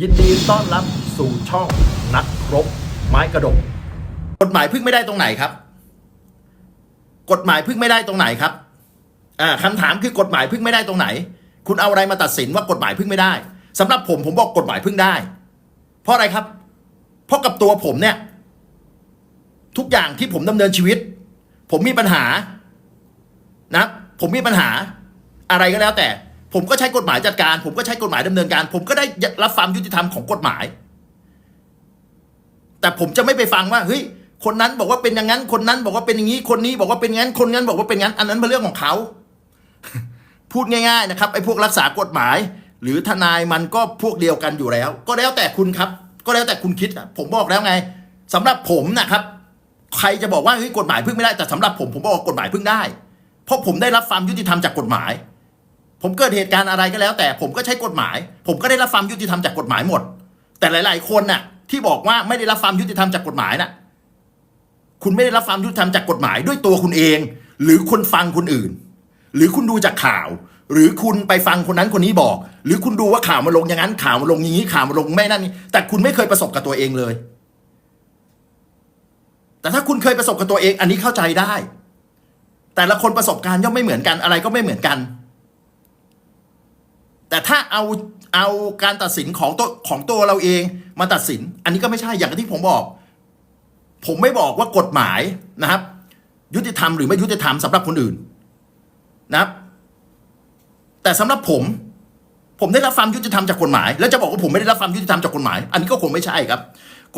ยินดีต้อนรับสู่ช่องนักรบ ไม้กระดกกฎหมายพึ่งไม่ได้ตรงไหนครับ กฎหมายพึ่งไม่ได้ตรงไหนครับอ่าคำถามคือกฎหมายพึ่งไม่ได้ตรงไหน คุณเอาอะไรมาตัดสินว่ากฎหมายพึ่งไม่ได้สำหรับผมผมบอกกฎหมายพึ่งได้ เพราะอะไรครับ เพราะกับตัวผมเนี่ย ทุกอย่างที่ผมดำเนินชีวิต ผมมีปัญหานะผมมีปัญหา อะไรก็แล้วแต่ ผมก็ใช้กฎหมายจัดการ ผมก็ใช้กฎหมายดำเนินการ ผมก็ได้รับความยุติธรรมของกฎหมาย แต่ผมจะไม่ไปฟังว่าเฮ้ยคนนั้นบอกว่าเป็นอย่างนั้น คนนั้นบอกว่าเป็นอย่างนี้ คนนี้บอกว่าเป็นงั้น คนนั้นบอกว่าเป็นงั้น อันนั้นเป็นเรื่องของเขา พูดง่ายๆนะครับไอ้พวกรักษากฎหมาย หรือทนายมันก็พวกเดียวกันอยู่แล้ว ก็แล้วแต่คุณครับ ก็แล้วแต่คุณคิด ผมบอกแล้วไงสำหรับผมนะครับ ใครจะบอกว่าเฮ้ยกฎหมายพึ่งไม่ได้แต่สำหรับผมผมบอกกฎหมายพึ่งได้ เพราะผมได้รับความยุติธรรมจากกฎหมาย ผมเกิดเหตุการณ์อะไรก็แล้ว แต่ผมก็ใช้กฎหมาย ผมก็ได้รับความยุติธรรมจากกฎหมายหมด แต่หลาย ๆ คนน่ะ ที่บอกว่าไม่ได้รับความยุติธรรมจากกฎหมายน่ะ คุณไม่ได้รับความยุติธรรมจากกฎหมายด้วยตัวคุณเอง หรือคุณฟังคนอื่น หรือคุณดูจากข่าว หรือคุณไปฟังคนนั้นคนนี้บอก หรือคุณดูว่าข่าวมาลงอย่างนั้นข่าวมาลงอย่างนี้ข่าวมาลงไม่นั่นนี่แต่คุณไม่เคยประสบกับตัวเองเลย แต่ถ้าคุณเคยประสบกับตัวเอง อันนี้เข้าใจได้ แต่ละคนประสบการณ์ย่อมไม่เหมือนกันอะไรก็ไม่เหมือนกัน แต่ถ้าเอาเอาการตัดสินของตัวของตัวเราเองมาตัดสิน อันนี้ก็ไม่ใช่อย่างที่ผมบอก ผมไม่บอกว่ากฎหมายนะครับ ยุติธรรมหรือไม่ยุติธรรมสำหรับคนอื่นนะครับ แต่สำหรับผม ผมได้รับความยุติธรรมจากกฎหมาย แล้วจะบอกว่าผมไม่ได้รับความยุติธรรมจากกฎหมาย อันนี้ก็คงไม่ใช่ครับ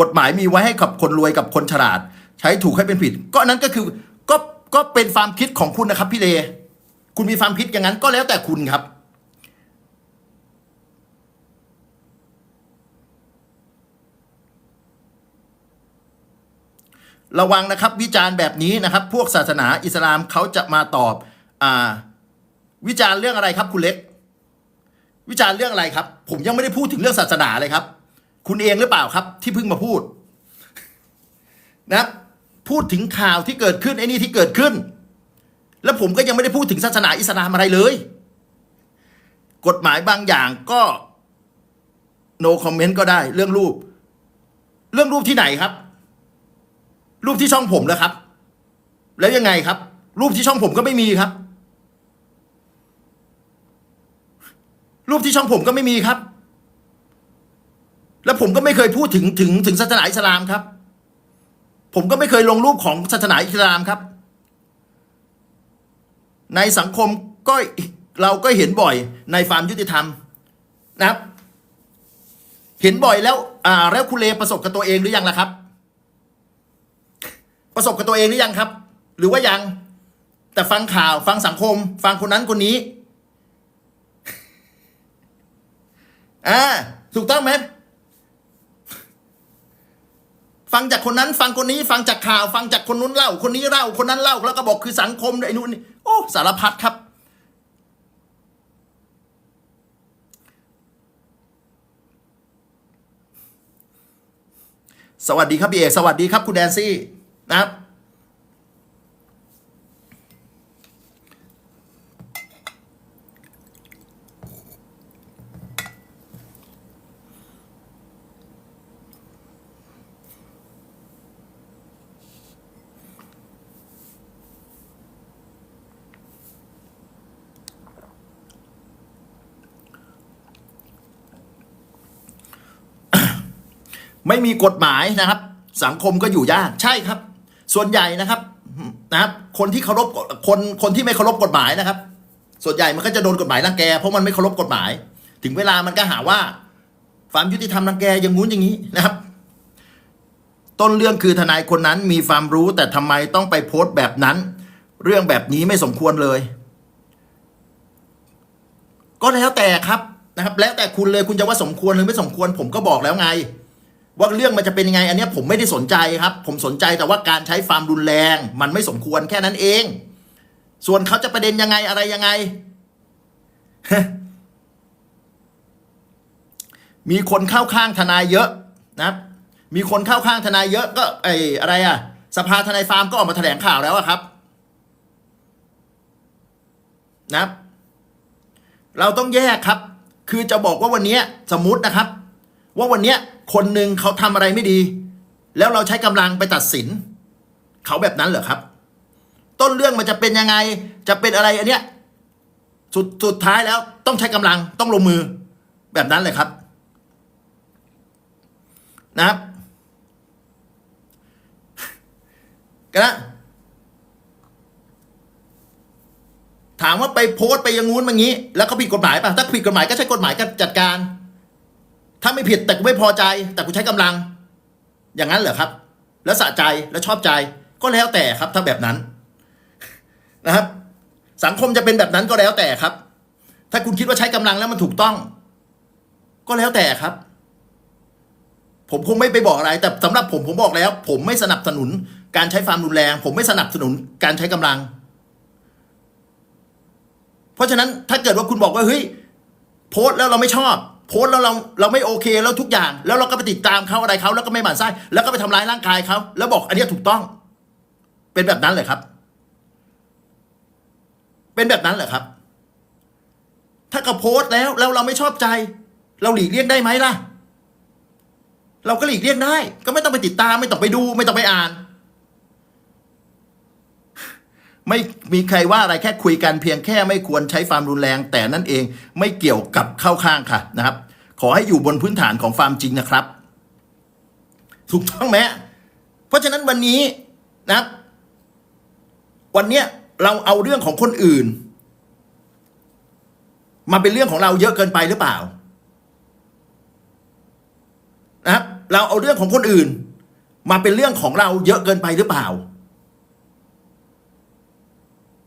กฎหมายมีไว้ให้กับคนรวยกับคนฉลาด ใช้ถูกให้เป็นผิด ก็อันนั้นก็คือก็ก็เป็นความคิดของคุณนะครับพี่เล คุณมีความคิดอย่างนั้นก็แล้วแต่คุณครับ ระวังนะครับวิจารณ์แบบนี้นะครับ พวกศาสนาอิสลามเขาจะมาตอบอวิจารณ์เรื่องอะไรครับคุณเล็ก วิจารณ์เรื่องอะไรครับ ผมยังไม่ได้พูดถึงเรื่องศาสนาเลยครับ คุณเองหรือเปล่าครับ ที่เพิ่งมาพูดนะพูดถึงข่าวที่เกิดขึ้นไอ้นี่ที่เกิดขึ้น แล้วผมก็ยังไม่ได้พูดถึงศาสนาอิสลามอะไรเลย กฎหมายบางอย่างก็ no comment ก็ได้ เรื่องรูป เรื่องรูปที่ไหนครับ รูปที่ช่องผมแล้วครับ แล้วยังไงครับ รูปที่ช่องผมก็ไม่มีครับ รูปที่ช่องผมก็ไม่มีครับ แล้วผมก็ไม่เคยพูดถึงถึงถึงศาสนาอิสลามครับ ผมก็ไม่เคยลงรูปของศาสนาอิสลามครับ ในสังคมก็เราก็เห็นบ่อยในความยุติธรรมนะครับ เห็นบ่อยแล้วอ่าแล้วคุณเลประสบกับตัวเองหรือยังล่ะครับ ประสบกับตัวเองหรือยังครับ หรือว่ายัง แต่ฟังข่าวฟังสังคม ฟังคนนั้นคนนี้อ่าถูกต้องไหมฟังจากคนนั้น ฟังคนนี้ ฟังจากข่าว ฟังจากคนนู้นเล่า คนนี้เล่า คนนั้นเล่า แล้วก็บอกคือสังคมไอ้นู่นนี่โอ้สารพัดครับ สวัสดีครับพี่เอกสวัสดีครับคุณแดนซี่ นะครับ ไม่มีกฎหมายนะครับ สังคมก็อยู่ยาก ใช่ครับ ส่วนใหญ่นะครับนะครับ คนที่เคารพคนคนที่ไม่เคารพกฎหมายนะครับ ส่วนใหญ่มันก็จะโดนกฎหมายรังแก เพราะมันไม่เคารพกฎหมาย ถึงเวลามันก็หาว่าความยุติธรรมรังแกอย่างงู้นอย่างนี้นะครับ ต้นเรื่องคือทนายคนนั้นมีความรู้แต่ทำไมต้องไปโพสต์แบบนั้น เรื่องแบบนี้ไม่สมควรเลย ก็แล้วแต่ครับนะครับ แล้วแต่คุณเลยคุณจะว่าสมควรหรือไม่สมควร ผมก็บอกแล้วไง ว่าเรื่องมันจะเป็นยังไง อันนี้ผมไม่ได้สนใจครับ ผมสนใจแต่ว่าการใช้ความรุนแรง มันไม่สมควรแค่นั้นเอง ส่วนเขาจะประเด็นยังไงอะไรยังไง มีคนเข้าข้างทนายเยอะนะมีคนเข้าข้างทนายเยอะก็ไออะไรอะสภาทนายฟาร์มก็ออกมาแถลงข่าวแล้วครับ นะ เราต้องแยกครับ คือจะบอกว่าวันนี้สมมตินะครับ ว่าวันนี้ คนหนึ่งเขาทำอะไรไม่ดี แล้วเราใช้กำลังไปตัดสิน เขาแบบนั้นเหรอครับ ต้นเรื่องมันจะเป็นยังไง จะเป็นอะไรอันเนี้ยสุดสุดท้ายแล้วต้องใช้กำลังต้องลงมือแบบนั้นเลยครับ นะครับก็นะถามว่าไปโพสต์ไปยังงู้นมางี้ แล้วก็ผิดกฎหมายป่ะถ้าผิดกฎหมายก็ใช้กฎหมายก็จัดการ ถ้าไม่ผิดแต่กูไม่พอใจ แต่กูใช้กำลัง อย่างนั้นเหรอครับ แล้วสะใจแล้วชอบใจก็แล้วแต่ครับถ้าแบบนั้นนะครับ สังคมจะเป็นแบบนั้นก็แล้วแต่ครับ ถ้าคุณคิดว่าใช้กำลังแล้วมันถูกต้อง ก็แล้วแต่ครับ ผมคงไม่ไปบอกอะไร แต่สำหรับผมผมบอกแล้ว ผมไม่สนับสนุนการใช้ความรุนแรง ผมไม่สนับสนุนการใช้กำลัง เพราะฉะนั้นถ้าเกิดว่าคุณบอกว่าเฮ้ยโพสต์แล้วเราไม่ชอบ โพสแล้วเราเราไม่โอเคแล้วทุกอย่าง แล้วเราก็ไปติดตามเขาอะไรเขาแล้วก็ไม่หมั่นไส้แล้วก็ไปทำร้ายร่างกายเขาแล้วบอกอันนี้ถูกต้อง เป็นแบบนั้นเลยครับ เป็นแบบนั้นเหรอครับ ถ้าเขาโพสแล้วแล้วเราไม่ชอบใจ เราหลีกเลี่ยงได้ไหมล่ะ เราก็หลีกเลี่ยงได้ ก็ไม่ต้องไปติดตามไม่ต้องไปดู ไม่ต้องไปอ่าน ไม่มีใครว่าอะไรแค่คุยกันเพียงแค่ไม่ควรใช้ความรุนแรง แต่นั่นเองไม่เกี่ยวกับเข้าข้างค่ะนะครับ ขอให้อยู่บนพื้นฐานของความจริงนะครับ ถูกต้องไหมเพราะฉะนั้นวันนี้นะครับ วันเนี้ยเราเอาเรื่องของคนอื่น มาเป็นเรื่องของเราเยอะเกินไปหรือเปล่า นะครับ เราเอาเรื่องของคนอื่น มาเป็นเรื่องของเราเยอะเกินไปหรือเปล่า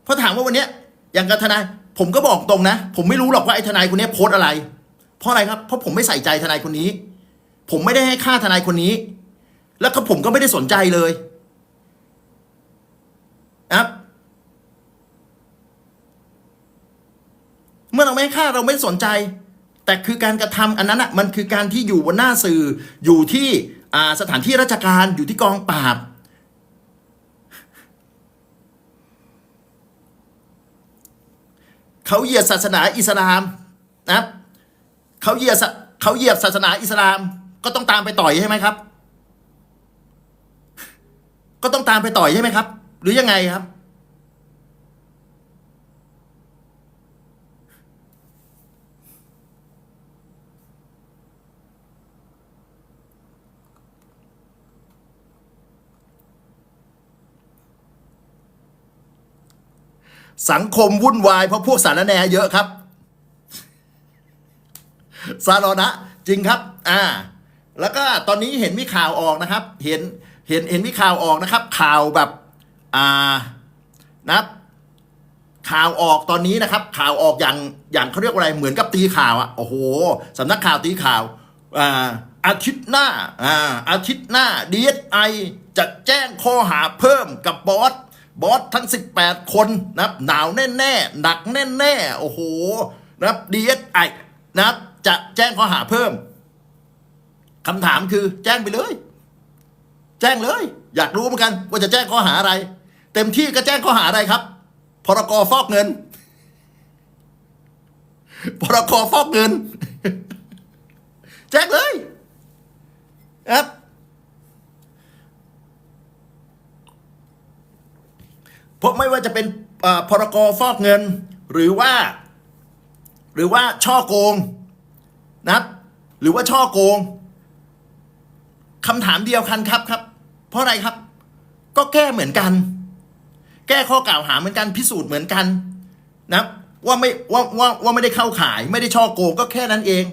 เพราะถามว่าวันเนี้ยอย่างกับทนายผมก็บอกตรงนะ ผมไม่รู้หรอกว่าไอ้ทนายคนนี้โพสอะไร เพราะอะไรครับ เพราะผมไม่ใส่ใจทนายคนนี้ ผมไม่ได้ให้ค่าทนายคนนี้ แล้วก็ผมก็ไม่ได้สนใจเลยนะครับเมื่อเราไม่ให้ค่าเราไม่สนใจ แต่คือการกระทำอันนั้นอะมันคือการที่อยู่บนหน้าสื่ออยู่ที่สถานที่ราชการอยู่ที่กองปราบ เขาเหยียดศาสนาอิสลามนะครับเขาเหยียดเขาเหยียดศาสนาอิสลาม ก็ต้องตามไปต่อยใช่ไหมครับ ก็ต้องตามไปต่อยใช่ไหมครับ หรือยังไงครับ สังคมวุ่นวายเพราะพวกสารแนเยอะครับสารณะจริงครับ อ่า แล้วก็ตอนนี้เห็นมีข่าวออกนะครับ เห็นเห็นเห็นมีข่าวออกนะครับ ข่าวแบบอ่านะครับข่าวออกตอนนี้นะครับ ข่าวออกอย่างอย่างเขาเรียกว่าอะไรเหมือนกับตีข่าวอะโอ้โหสำนักข่าวตีข่าวอ่าอาทิตย์หน้าอ่าอาทิตย์หน้าดีเอสไอจะแจ้งข้อหาเพิ่มกับบอส บอสทั้ง 18 คนนะครับหนาวแน่แน่หนักแน่แน่โอ้โหนะครับดีเอสไอนะครับจะแจ้งข้อหาเพิ่มคำถามคือแจ้งไปเลย แจ้งเลย อยากรู้เหมือนกัน ว่าจะแจ้งข้อหาอะไร เต็มที่ก็แจ้งข้อหาอะไรครับพรกฟอกเงินพรกฟอกเงิน แจ้งเลยครับ เพราะไม่ว่าจะเป็นพรกฟอกเงิน หรือว่า หรือว่าช่อโกงนะครับ หรือว่าช่อโกงคำถามเดียวกันครับครับ เพราะอะไรครับ ก็แก้เหมือนกัน แก้ข้อกล่าวหาเหมือนกันพิสูจน์เหมือนกันนะว่าไม่ว่าว่าว่าไม่ได้เข้าขาย ไม่ได้ช่อโกงก็แค่นั้นเอง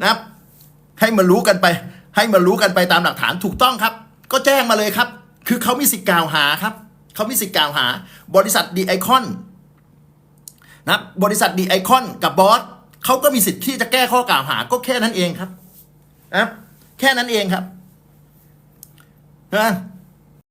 นะครับ ให้มารู้กันไป ให้มารู้กันไปตามหลักฐานถูกต้องครับ ก็แจ้งมาเลยครับ คือเขามีสิทธิ์กล่าวหาครับ เขามีสิทธิ์กล่าวหา บริษัทดีไอคอนนะบริษัทดีไอคอนกับบอสเขาก็มีสิทธิ์ที่จะแก้ข้อกล่าวหา ก็แค่นั้นเองครับนะแค่นั้นเองครับนะ